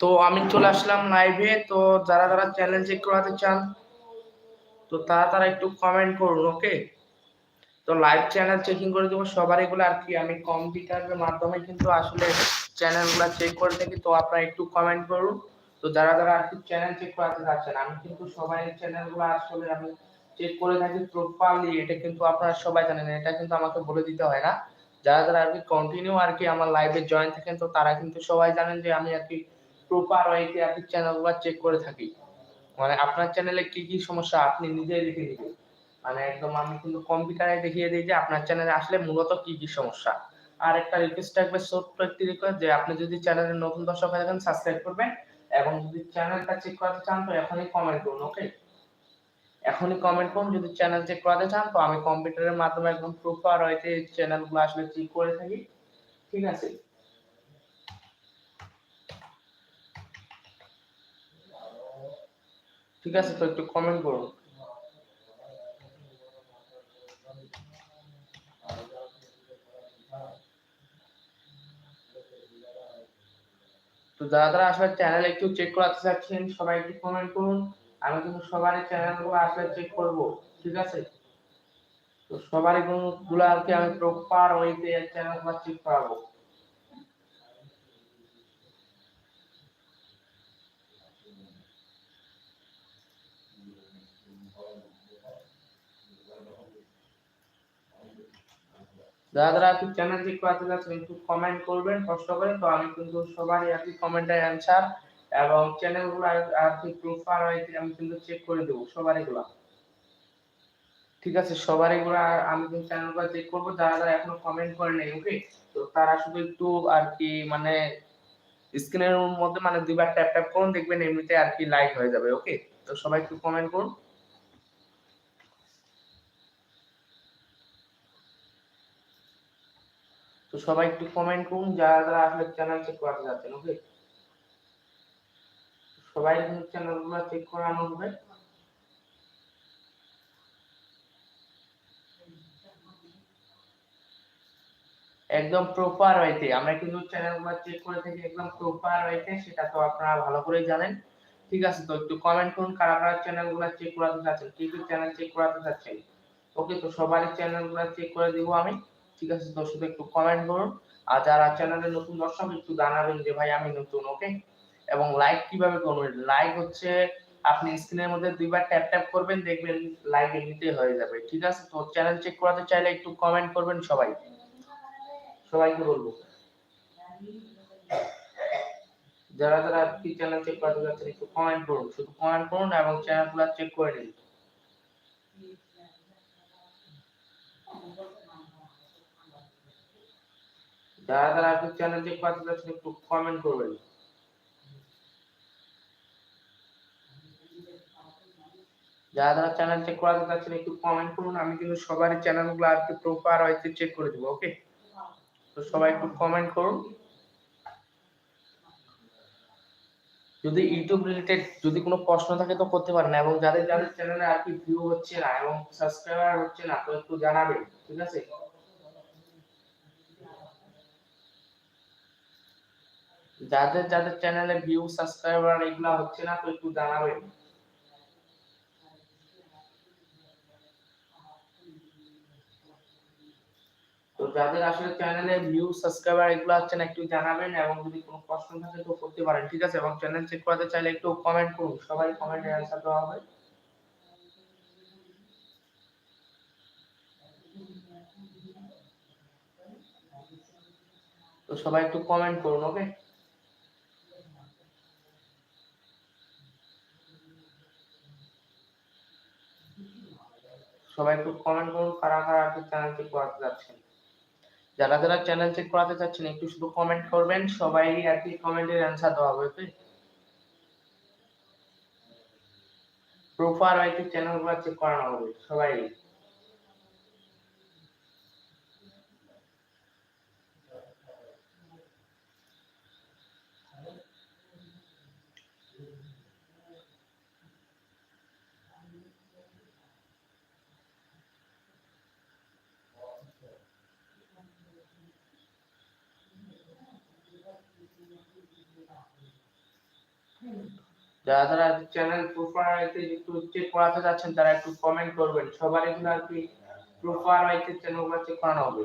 তো আমি চলে আসলাম লাইভে তো যারা যারা চ্যানেল চেক করাতে চান, তো তারা তারা একটু কমেন্ট করুন ওকে তো লাইভ চ্যানেল চেকিং করে দেবো সবার এগুলো আর কি, আমি কম্পিউটারের মাধ্যমে কিন্তু আসলে চ্যানেলগুলো চেক করে থাকি, তো আপনারা একটু কমেন্ট করুন। তো যারা যারা আর কি চ্যানেল চেক করাতে চাচ্ছেন, আমি কিন্তু সবাই চ্যানেলগুলো আসলে আমি চেক করে থাকি প্রপারলি এটা কিন্তু আপনারা সবাই জানেন, এটা কিন্তু আমাকে বলে দিতে হয় না। যারা যারা আর কি কন্টিনিউ আর কি আমার লাইভে জয়েন থাকেন, তো তারা কিন্তু সবাই জানেন যে আমি আর কি প্রপার ওয়েতে আপনি চ্যানেলগুলো চেক করে থাকি। মানে আপনার চ্যানেলে কি কি সমস্যা আপনি নিজেই দেখে নিবেন। মানে একদম আমি কিন্তু কম্পিউটারে দেখিয়ে দিই যে আপনার চ্যানেলে আসলে মূলত কি কি সমস্যা। আর একটা রিকোয়েস্ট থাকবে ছোট্ট একটি রিকোয়েস্ট যে আপনি যদি চ্যানেলে নতুন দর্শক হয়ে থাকেন সাবস্ক্রাইব করবেন এবং যদি চ্যানেলটা চেক করাতে চান, তো এখনই কমেন্ট করুন ওকে এখনই কমেন্ট করুন, যদি চ্যানেল চেক করাতে চান, তো আমি কম্পিউটারের মাধ্যমে একদম প্রপার ওয়েতে চ্যানেলগুলো আসলে চেক করে থাকি। ঠিক আছে? ঠিক আছে তো একটু কমেন্ট করুন তো যারা যারা আসলে চ্যানেল একটু চেক করাতে চাচ্ছেন, সবাই একটু কমেন্ট করুন। আমি কিন্তু সবারই চ্যানেলগুলো আসলে চেক করব, ঠিক আছে? তো সবারই গুলো আর কি আমি প্রপার ওয়েতে চ্যানেলগুলো চেক করাবো। যারা যারা আপনি চ্যানেল চেক করাতে যাচ্ছেন, একটু কমেন্ট করবেন কষ্ট করে। তো আমি কিন্তু সবারই আর কি কমেন্টের অ্যান্সার এবং চ্যানেলগুলো আর কি প্রোফাইল আমি কিন্তু চেক করে দেবো সবার এগুলা ঠিক আছে সবার এগুলা আমি কিন্তু চ্যানেলগুলো চেক করব। যারা যারা এখনও কমেন্ট করে নাই ওকে তো তারা শুধু একটু আর কি মানে স্ক্রিনের মধ্যে মানে দুইবার ট্যাপ ট্যাপ করুন, দেখবেন এমনিতে আর কি লাইক হয়ে যাবে ওকে তো সবাই একটু কমেন্ট করুন। তো সবাই একটু কমেন্ট করুন, যারা যারা আসলে চ্যানেল চেক করাতে যাচ্ছেন ওকে সবাই চ্যানেলগুলো চেক করানো হবে। একদম প্রপার ওয়েতে আমরা কিন্তু চ্যানেলগুলো চেক করে থাকি একদম প্রপার ওয়েতে সেটা তো আপনারা ভালো করেই জানেন। ঠিক আছে, তো একটু কমেন্ট করুন, কারা কারা চ্যানেলগুলো চেক করাতে চাচ্ছেন কি কি চ্যানেল চেক করাতে চাচ্ছেন ওকে তো সবারই চ্যানেলগুলো চেক করে দিব আমি। ঠিক আছে শুধু একটু কমেন্ট করুন। আর যারা চ্যানেলে নতুন দর্শক, একটু জানাবেন যে, ভাই, আমি নতুন ওকে এবং লাইক কীভাবে করবেন? লাইক হচ্ছে, আপনি স্ক্রিনের মধ্যে দুইবার ট্যাপ ট্যাপ করবেন, দেখবেন লাইক এমনিতে হয়ে যাবে, ঠিক আছে? তো চ্যানেল চেক করাতে চাইলে একটু কমেন্ট করবেন সবাই। সবাইকে বলব। যারা যারা কি চ্যানেল চেক করতে যাচ্ছেন, একটু কমেন্ট করুন। শুধু কমেন্ট করুন এবং চ্যানেলগুলো চেক করে নিন। যারা যারা আপনি চ্যানেল চেক করতে যাচ্ছেন একটু কমেন্ট করবেন। যারা যারা চ্যানেল চেক করাতে চাচ্ছেন একটু কমেন্ট করুন। আমি কিন্তু সবারই চ্যানেলগুলো আর কি প্রপার হয়েছে চেক করে দেবো ওকে তো সবাই একটু কমেন্ট করুন। যদি ইউটিউব রিলেটেড যদি কোনো প্রশ্ন থাকে তো করতে পারেন, এবং যাদের যাদের চ্যানেলে আর কি ভিউ হচ্ছে না, এবং সাবস্ক্রাইবার হচ্ছে না, তো একটু জানাবেন, ঠিক আছে? যাদের যাদের চ্যানেলে ভিউ সাবস্ক্রাইবার এগুলা হচ্ছে না, তো একটু জানাবেন। তো যাদের আসলে চ্যানেলে ভিউ সাবস্ক্রাইবার এগুলো হচ্ছে না, একটু জানাবেন এবং যদি কোনো প্রশ্ন থাকে তো করতে পারেন, ঠিক আছে? এবং চ্যানেল চেক করতে চাইলে একটু কমেন্ট করুন, সবাই কমেন্টে অ্যান্সার দেওয়া হবে। তো সবাই একটু কমেন্ট করুন ওকে সবাই একটু কমেন্ট করুন, কারা কারা আর চ্যানেল চেক করাতে যাচ্ছেন। যারা যারা চ্যানেল চেক করাতে চাচ্ছেন একটু শুধু কমেন্ট করবেন, সবাই আর কি কমেন্টের অ্যান্সার দেওয়া হবে ওকে আর কি চ্যানেলগুলো চেক করানো হবে, সবাই। যারা যারা চ্যানেল প্রোফাইলতে একটু চেক করাতে যাচ্ছেন তারা একটু কমেন্ট করবেন। সবার এগুলো আর কি প্রোফাইলতে চ্যানেল চেক করানো হবে।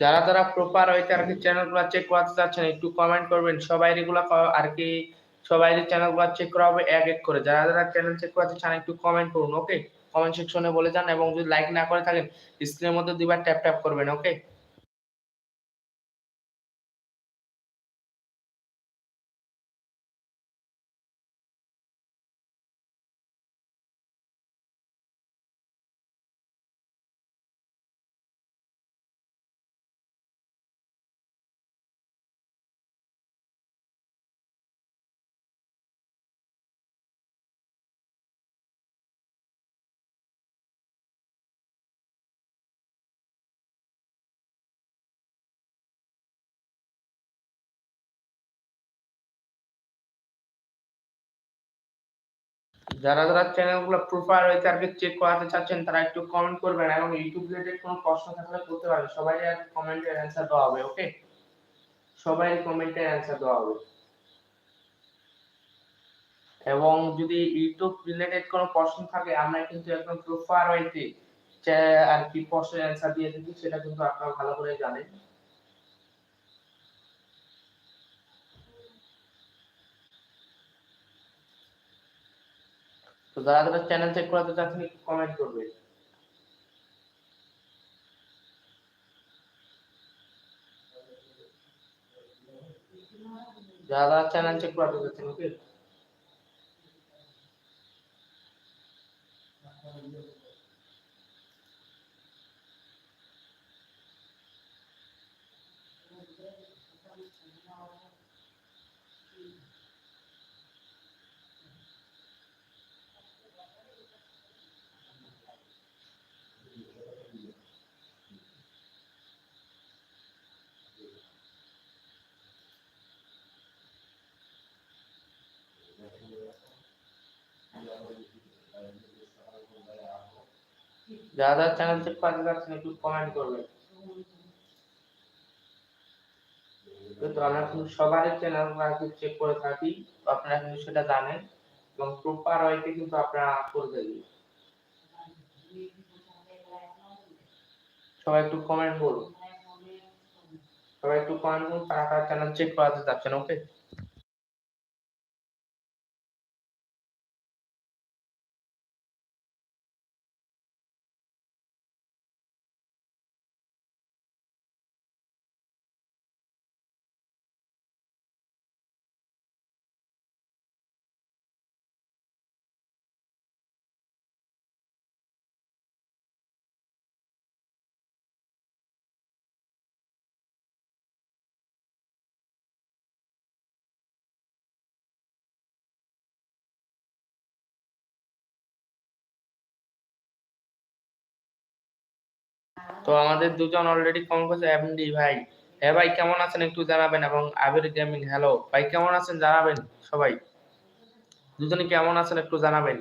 যারা যারা প্রপার ওই আর কি চ্যানেলগুলো চেক করাতে চাচ্ছেন, একটু কমেন্ট করবেন। সবাই এগুলো আর কি সবাই চ্যানেলগুলো চেক করা হবে এক এক করে। যারা যারা চ্যানেল চেক করাতে চান, একটু কমেন্ট করুন ওকে কমেন্ট সেকশনে বলে যান এবং যদি লাইক না করে থাকেন স্ক্রিনের মধ্যে দুইবার ট্যাপ ট্যাপ করবেন ওকে যারা যারা চ্যানেলগুলো প্রোফাইল হয়েছে আর কি চেক করাতে চাচ্ছেন, তারা একটু কমেন্ট করবেন এবং ইউটিউব রিলেটেড কোনো প্রশ্ন থাকলে করতে পারেন সবাই কমেন্টের অ্যান্সার দেওয়া হবে ওকে সবাই কমেন্টের অ্যান্সার দেওয়া হবে। এবং যদি ইউটিউব রিলেটেড কোনো প্রশ্ন থাকে, আমরা কিন্তু একদম প্রোফাইল হইতে আর কি প্রশ্নের অ্যান্সার দিয়ে থাকি, সেটা কিন্তু আপনারা ভালো করে জানেন। তো যারা যারা চ্যানেল চেক করাতে চাচ্ছেন কমেন্ট করবে। যারা চ্যানেল চেক করাতে চাচ্ছেন ওকে যারা যারা চ্যানেল চেক করতে যাচ্ছেন একটু কমেন্ট করবেন। কিন্তু আমরা কিন্তু সবারই চ্যানেল চেক করে থাকি আপনারা কিন্তু সেটা জানেন এবং প্রপার ওয়েতে কিন্তু আপনারা করে দেবেন সবাই একটু কমেন্ট করুন সবাই একটু কমেন্ট করুন কারা কারা চ্যানেল চেক করাতে যাচ্ছেন ওকে তো আমাদের দুজন অলরেডি কম করেছে এমডি ভাই। হ্যাঁ ভাই, কেমন আছেন একটু জানাবেন এবং আবির গেমিং হ্যালো ভাই, কেমন আছেন জানাবেন সবাই? দুজনে কেমন আছেন একটু জানাবেন?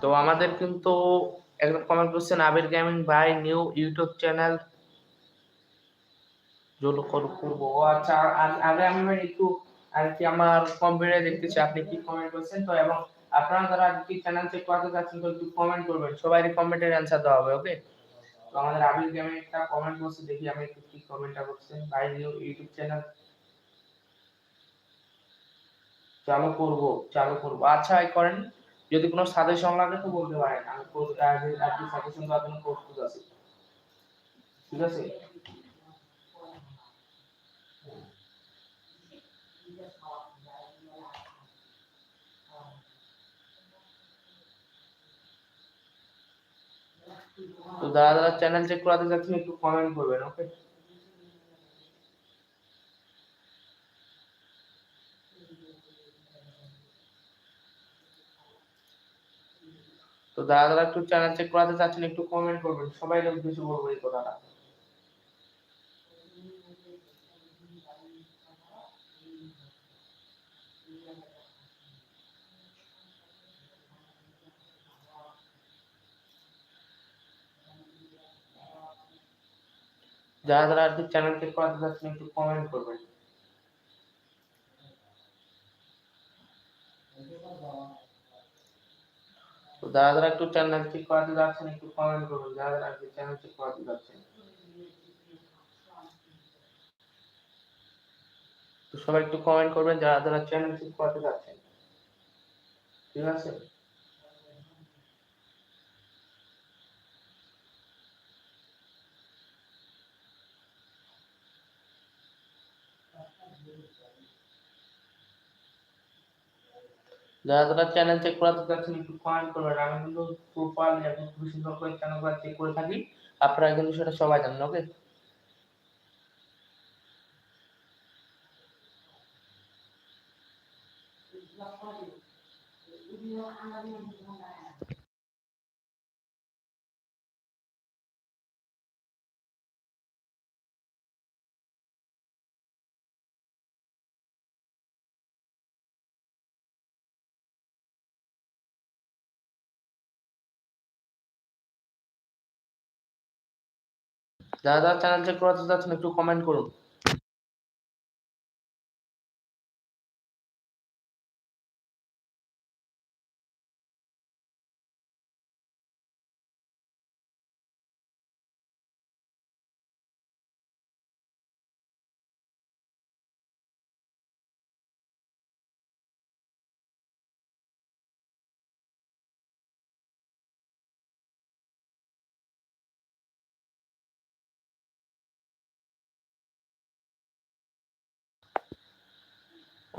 তো আমাদের কিন্তু একদম কমেন্ট করছেন আবির গেমিং ভাই নিউ ইউটিউব চ্যানেল জলো করব। ও আচ্ছা আগে আমি একটু আর কি আমার কম্পিউটারে দেখতেছি, আপনি কি কমেন্ট করছেন? তো এবং আপনারা যারা কি চ্যানেল চেক করতে চাচ্ছেন তো একটু কমেন্ট করবেন। সবাই কমেন্টের অ্যান্সার দেওয়া হবে ওকে তো আমাদের আবির গেমে একটা কমেন্ট করছে দেখি আমি একটু কি কমেন্টটা করছে। ভাই নিউ ইউটিউব চ্যানেল চালু করব চালু করব। আচ্ছা করেন। যদি কোনো সাজেশন লাগে তো বলতে পারেন আমি আপনি সাজেশন দেওয়ার জন্য প্রস্তুত আছি। ঠিক আছে? তো দাদা দাদা চ্যানেল চেক করাতে যাচ্ছেন একটু কমেন্ট করবেন ওকে তো যারা যারা একটু চ্যানেল চেক করাতে চাচ্ছেন, একটু কমেন্ট করবেন। সবাই কিছু বলব এই কথাটা। যারা যারা আর কি চ্যানেল চেক করাতে চাচ্ছেন, একটু কমেন্ট করবেন। তো যারা যারা একটু চ্যানেল চেক করাতে যাচ্ছেন, একটু কমেন্ট করুন। যারা যারা আর কি চ্যানেল চেক করাতে যাচ্ছেন। তো সবাই একটু কমেন্ট করবেন, যারা যারা চ্যানেল চেক করাতে যাচ্ছেন। ঠিক আছে? যারা যারা চ্যানেল চেক করাতে চাচ্ছেন, একটু কমেন্ট করবেন। আমি কিন্তু প্রপারলি এবং খুবই সুন্দর করে চ্যানেলগুলো চেক করে থাকি। আপনারা কিন্তু সেটা সবাই জানেন ওকে যারা যারা চ্যানেল চেক করাতে চাচ্ছেন একটু কমেন্ট করুন।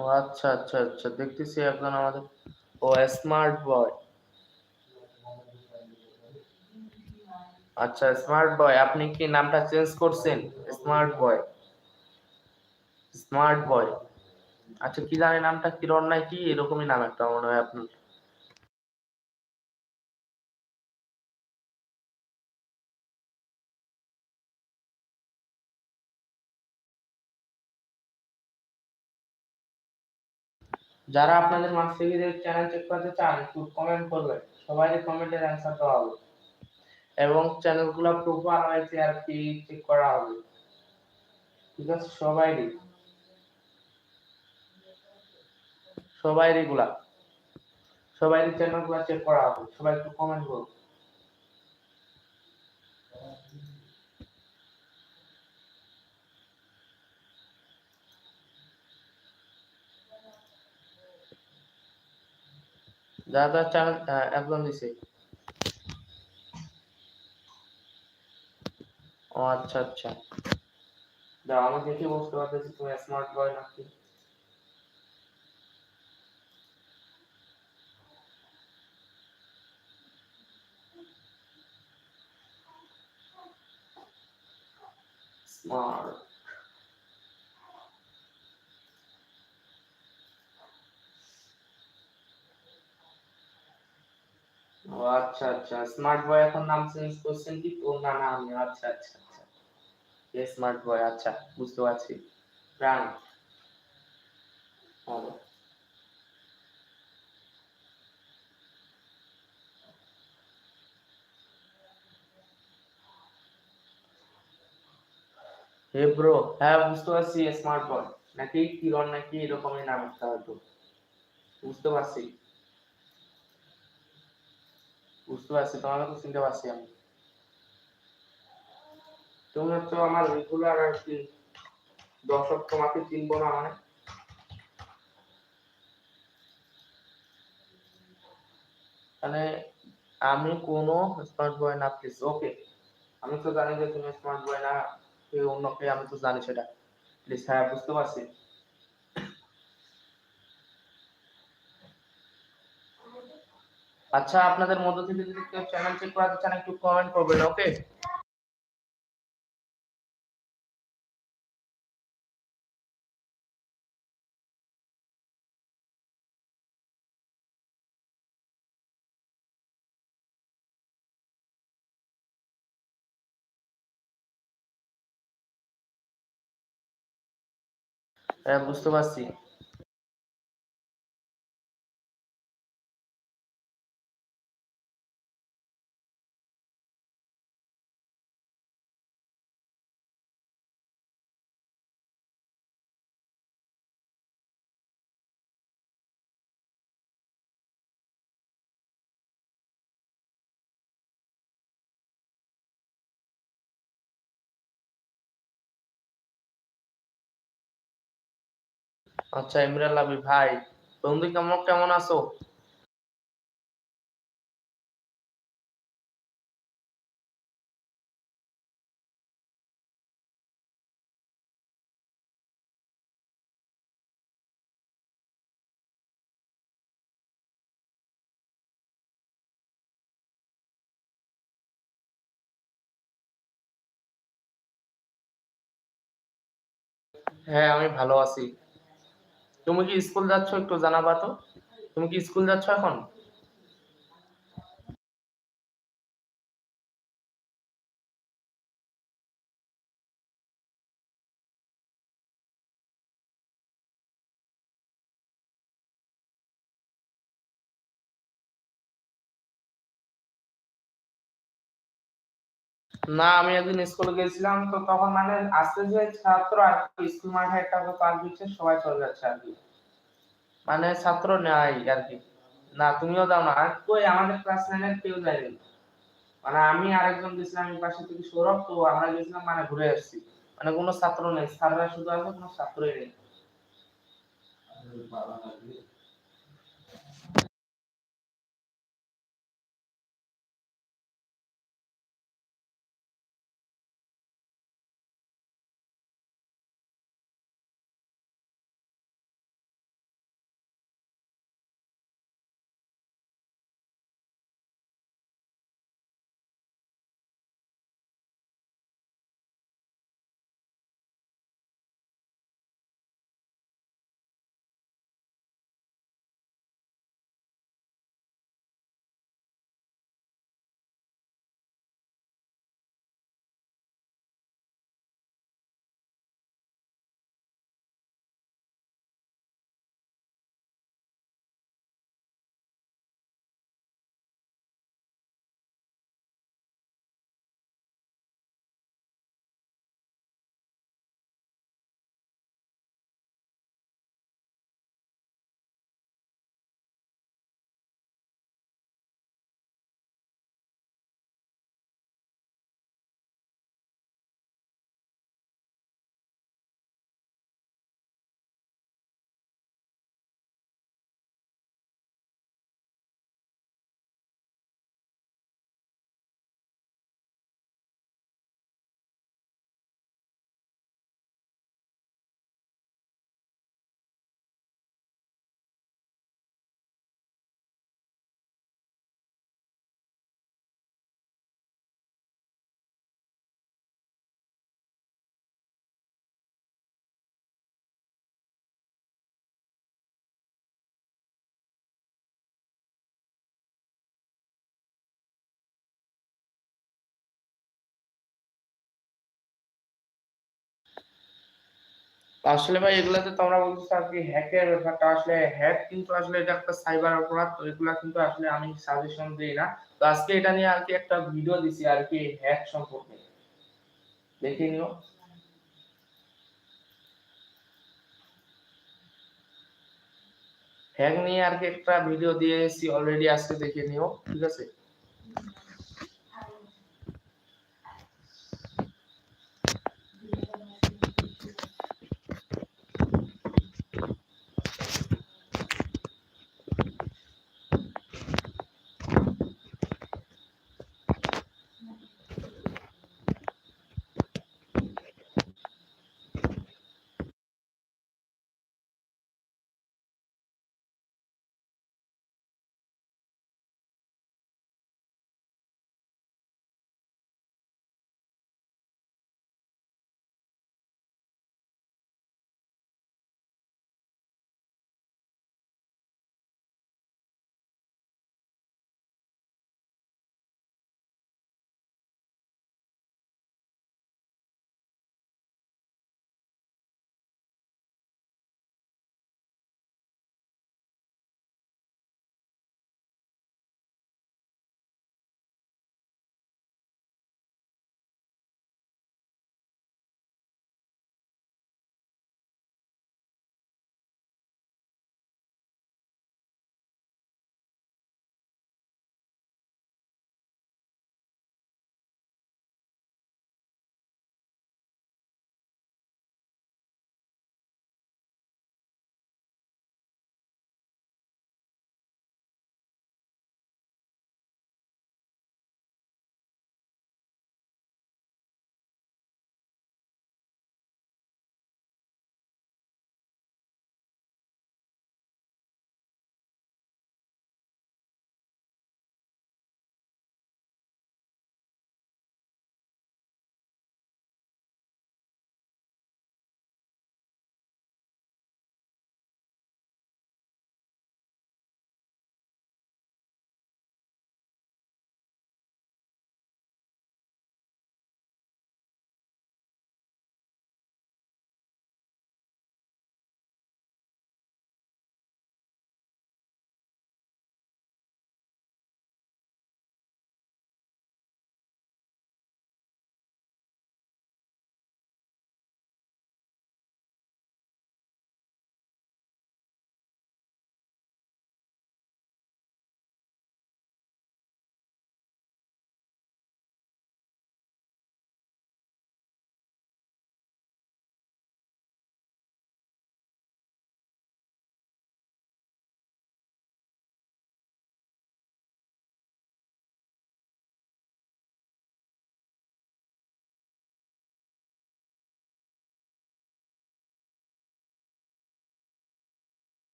ও আচ্ছা আচ্ছা আচ্ছা। দেখতেছি একজন আমাদের, ও স্মার্ট বয় আচ্ছা স্মার্ট বয় আপনি কি নামটা চেঞ্জ করছেন? স্মার্ট বয় স্মার্ট বয় আচ্ছা কি জানি নামটা কিরণ নাই কি, এরকমই নাম একটা মনে হয় আপনার। যারা আপনাদের মাস্টারগিদের চ্যানেল চেক করতে চান একটু কমেন্ট করবেন। সবাই কমেন্টের অ্যান্সার দেওয়া হবে। এবং চ্যানেলগুলো প্রপার হয়েছে আর কি চেক করা হবে। ঠিক আছে? সবাইরই সবাই গুলা সবাই চ্যানেলগুলো চেক করা হবে। সবাই একটু কমেন্ট করুন। যারা চ্যানেল একজন দিছে ও আচ্ছা আচ্ছা। দাও আমি দেখে বুঝতে পারতেছি তুমি স্মার্ট বয় নাকি। স্মার্ট ও আচ্ছা আচ্ছা। স্মার্ট বয় এখন নাম চেঞ্জ করছেন কি? তোর না না, আমি আচ্ছা আচ্ছা আচ্ছা। এ স্মার্ট বয় আচ্ছা বুঝতে পারছি। প্রাণ। ভালো হে ব্রো হ্যাঁ বুঝতে পারছি স্মার্ট বয় নাকি কিরণ, নাকি এরকমই নাম একটা হয়তো। বুঝতে পারছি। বুঝতে পারছি, তোমাকে তো চিনতে পারছি আমি। তুমি তো আমার রেগুলার আর কি দর্শক, তোমাকে চিনবো না মানে। মানে আমি কোনো স্মার্ট বয় না প্লিজ ওকে আমি তো জানি যে তুমি স্মার্ট বয় না অন্য কে আমি তো জানি সেটা। প্লিজ হ্যাঁ বুঝতে পারছি। আচ্ছা আপনাদের মধ্য থেকে যদি কেউ চ্যানেল চেক করাতে চান, একটু কমেন্ট করবেন ওকে হ্যাঁ বুঝতে পারছি। আচ্ছা ইমরান লাবি ভাই বন্ধু কেমন কেমন আছো? হ্যাঁ আমি ভালো আছি। তুমি কি স্কুল যাচ্ছ একটু জানাবা তো? তুমি কি স্কুল যাচ্ছ এখন? না, আমি একদিন স্কুলে গেছিলাম, তো তখন মানে আজকে যে ছাত্র আর কি স্কুল মাঠে একটা পার দিচ্ছে, সবাই চলে যাচ্ছে আর কি। মানে ছাত্র নাই আর কি। না, তুমিও যাও না। আর কই, আমাদের ক্লাস নাইনের কেউ যায়নি মানে আমি আরেকজন গেছিলাম এই পাশে থেকে সৌরভ, তো আমরা গেছিলাম মানে ঘুরে আসছি। মানে কোনো ছাত্র নেই, স্যাররা শুধু আছে, কোনো ছাত্রই নেই। আসলে ভাই, এগুলাতে তোমরা বলতেছো আর কি হ্যাকের ব্যাপারটা আসলে হ্যাক কিন্তু আসলে এটা একটা সাইবার অপরাধ, তো এগুলা কিন্তু আসলে আমি সাজেশন দিই না। তো আজকে এটা নিয়ে আর কি একটা ভিডিও দিছি আর কি হ্যাক সম্পর্কে। দেখে নিও। হ্যাক নিয়ে আর কি একটা ভিডিও দিয়েছি অলরেডি আজকে দেখে নিও, ঠিক আছে?